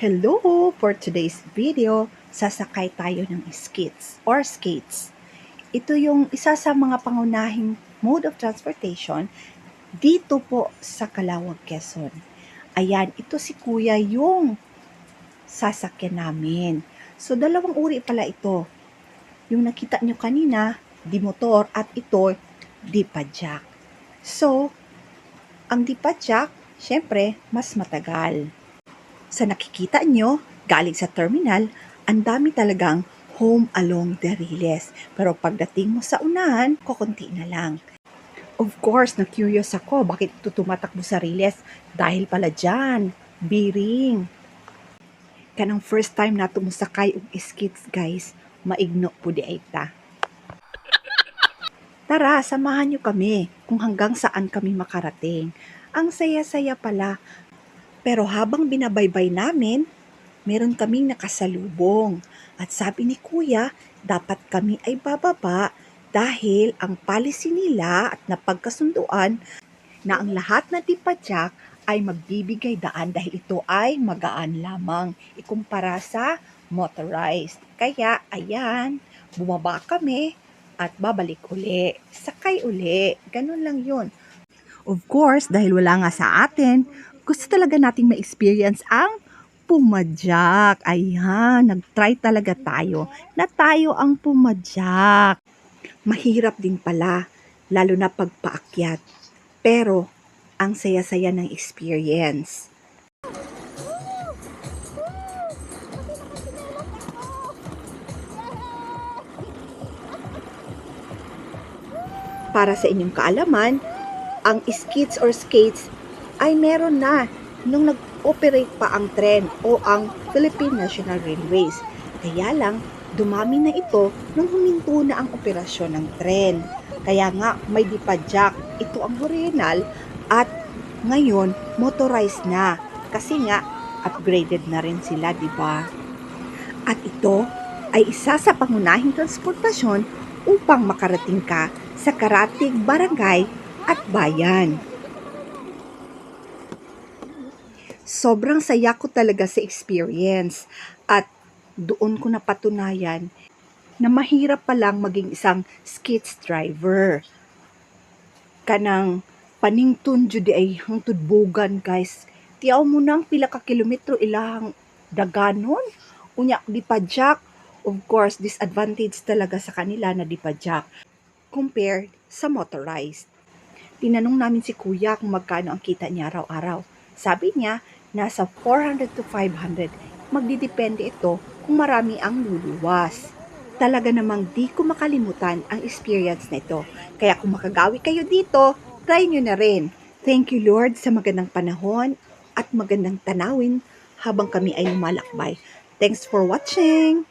Hello! For today's video, sasakay tayo ng skits or skates. Ito yung isa sa mga pangunahing mode of transportation dito po sa Calawag, Quezon. Ayan, ito si Kuya yung sasakyan namin. So, dalawang uri pala ito. Yung nakita nyo kanina, di motor at ito, di padjak. So, ang di padjak, syempre, mas matagal. Sa nakikita nyo, galing sa terminal, ang dami talagang home along the Riles. Pero pagdating mo sa unahan, kukunti na lang. Of course, na-curious ako, bakit ito tumatakbo sa Riles? Dahil pala dyan, biring. Kanang first time na tumusakay og skits, guys, maigno po di ta. Tara, samahan nyo kami kung hanggang saan kami makarating. Ang saya-saya pala. Pero habang binabaybay namin, meron kaming nakasalubong. At sabi ni Kuya, dapat kami ay bababa dahil ang policy nila at napagkasunduan na ang lahat na tipadyak ay magbibigay daan dahil ito ay magaan lamang ikumpara sa motorized. Kaya, ayan, bumaba kami at babalik uli. Sakay uli. Ganun lang yun. Of course, dahil wala nga sa atin, gusto talaga nating ma-experience ang pumadyak. Ayan, nag-try talaga tayo na tayo ang pumadyak. Mahirap din pala, lalo na pagpaakyat. Pero, ang saya-saya ng experience. Para sa inyong kaalaman, ang skits or skates ay meron na nung nag-operate pa ang tren o ang Philippine National Railways. Kaya lang, dumami na ito nung huminto na ang operasyon ng tren. Kaya nga, may dipadjak. Ito ang original at ngayon, motorized na. Kasi nga, upgraded na rin sila, di ba? At ito ay isa sa pangunahing transportasyon upang makarating ka sa karatig barangay at bayan. Sobrang saya ko talaga sa experience at doon ko napatunayan na mahirap palang maging isang skits driver. Kanang panington jud ay hangtod bugan guys. Tiyaw mo nang pila ka kilometro ilahang daganon. Unya di pa jack. Of course, disadvantage talaga sa kanila na di pa jack compared sa motorized. Tinanong namin si kuya kung magkano ang kita niya araw-araw. Sabi niya, nasa 400 to 500. Magdidepende ito kung marami ang luluwas. Talaga namang di ko makalimutan ang experience na ito. Kaya kung makagawi kayo dito, try nyo na rin. Thank you Lord sa magandang panahon at magandang tanawin habang kami ay lumalakbay. Thanks for watching!